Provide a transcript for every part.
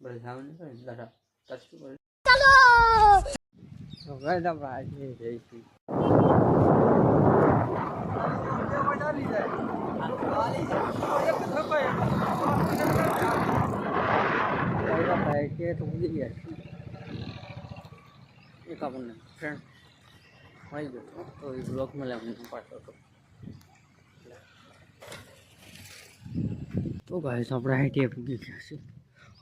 bây giờ nữa rồi là rồi tắt chút rồi rồi cái đó lại gì vậy chị đây là cái cái gì vậy cái cọng này friend quay được tôi vlog mà làm quay được Ủa vậy xong ra hai tiệm gì chứ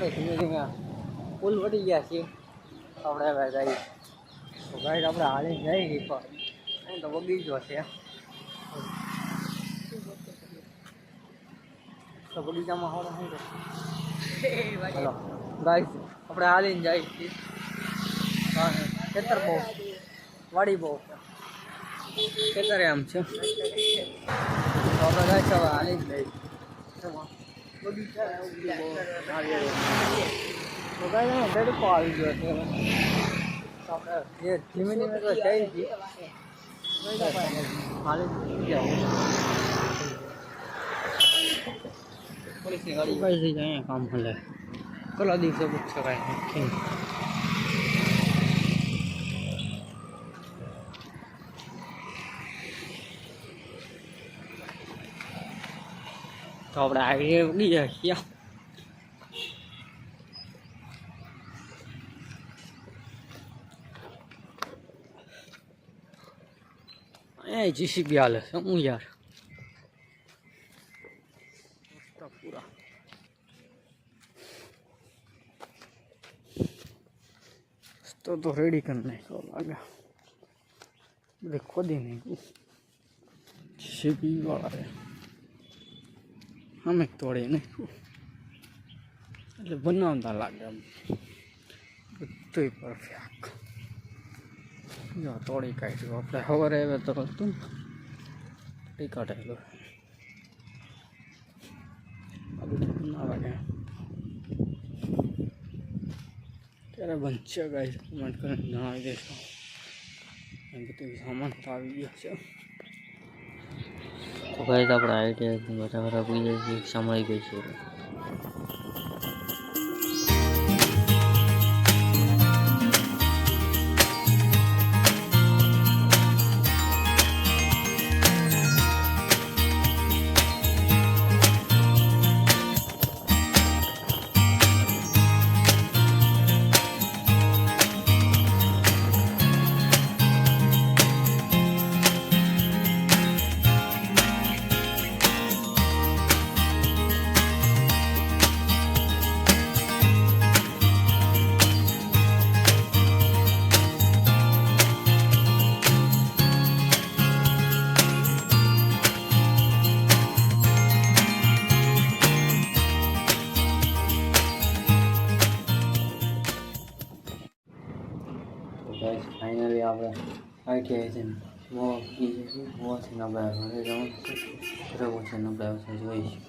આપણે ધીમે ધીમે પુલ વળી ગયા છીએ. આપણે હવે જઈએ. તો ગાઈડ આપણે હાલીને જઈએ પણ તો બગીચો છે. તો બગીચામાં હવે શું ગાઈસ આપણે હાલીને જઈએ છીએ. ખેતર બહુ વાડી બહુ ખેતરે આમ છે. તો આપણે ગાઈસ હવે હાલીને જઈએ. આવી ગયો છે ધીમે ધીમે તો થઈ જાય અહીંયા કામ હલે કલા દિવસે પૂછ શકાય cầu đại đi về chứ Ê, chỉ xịt bia là không giờ तो तो रेडी करने को लगा देखो देने को छिपी वाला है અમે તોડી નાખ્યું એટલે બનાવતા લાગે એમ. બધું પરફેક્ટ જો તોડી કાઢ્યું. આપણે સવારે આવે તો હતું તોડી કાઢેલું. આ બધું બનાવે ત્યારે બનશે ગાય કમેન્ટ કરીને જણાવી દેશો બધું સામાન તો આવી ગયો છે. તો ગાઈસ આપણે આઈડિયા બધા પૂરી જાય ગઈ છે. આપણે આઈટીઆઈ છે મોવા પૂરી જઈશું મોવાથી આપણે ઘરે જવાનું છે. ઘરે પહોંચીને આપણે આવશે જોઈશું.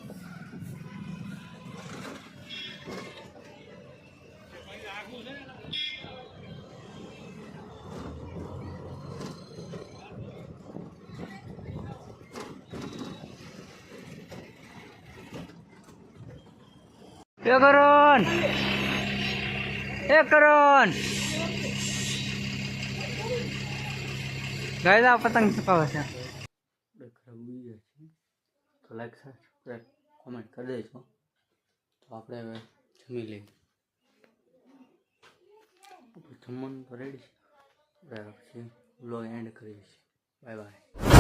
એ કરણ! એ કરણ! ગાય પતંગ ચપાવે છે. તો લાઈક સબસ્ક્રાઈબ કોમેન્ટ કરી દેજો. તો આપણે હવે જમી લઈએ. જમવાનું તો રેડી છે. પછી વ્લોગ એન્ડ કરીએ છીએ. Bye bye